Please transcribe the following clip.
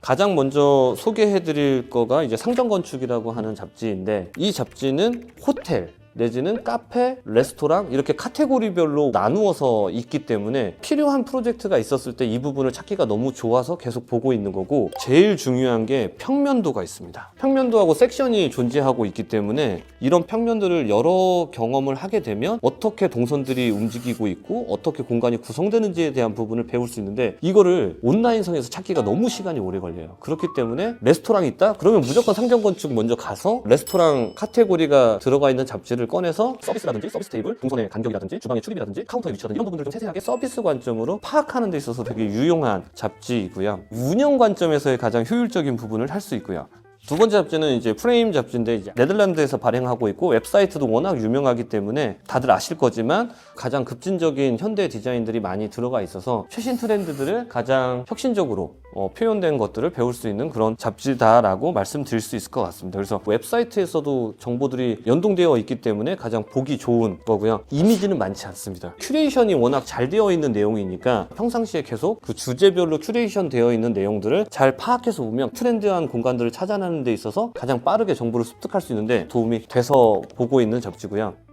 가장 먼저 소개해드릴 거가 이제 상정건축이라고 하는 잡지인데 이 잡지는 호텔 내지는 카페, 레스토랑 이렇게 카테고리별로 나누어서 있기 때문에 필요한 프로젝트가 있었을 때 이 부분을 찾기가 너무 좋아서 계속 보고 있는 거고 제일 중요한 게 평면도가 있습니다. 평면도하고 섹션이 존재하고 있기 때문에 이런 평면들을 여러 경험을 하게 되면 어떻게 동선들이 움직이고 있고 어떻게 공간이 구성되는지에 대한 부분을 배울 수 있는데 이거를 온라인상에서 찾기가 너무 시간이 오래 걸려요. 그렇기 때문에 레스토랑이 있다? 그러면 무조건 상점 건축 먼저 가서 레스토랑 카테고리가 들어가 있는 잡지를 꺼내서 서비스라든지 서비스 테이블, 동선의 간격이라든지 주방의 출입이라든지 카운터의 위치라든지 이런 부분들을 좀 세세하게 서비스 관점으로 파악하는 데 있어서 되게 유용한 잡지이고요. 운영 관점에서의 가장 효율적인 부분을 할 수 있고요. 두 번째 잡지는 이제 프레임 잡지인데 이제 네덜란드에서 발행하고 있고 웹사이트도 워낙 유명하기 때문에 다들 아실 거지만 가장 급진적인 현대 디자인들이 많이 들어가 있어서 최신 트렌드들을 가장 혁신적으로 어, 표현된 것들을 배울 수 있는 그런 잡지다라고 말씀드릴 수 있을 것 같습니다. 그래서 웹사이트에서도 정보들이 연동되어 있기 때문에 가장 보기 좋은 거고요. 이미지는 많지 않습니다. 큐레이션이 워낙 잘 되어 있는 내용이니까 평상시에 계속 그 주제별로 큐레이션 되어 있는 내용들을 잘 파악해서 보면 트렌드한 공간들을 찾아내는 데 있어서 가장 빠르게 정보를 습득할 수 있는데 도움이 돼서 보고 있는 잡지고요.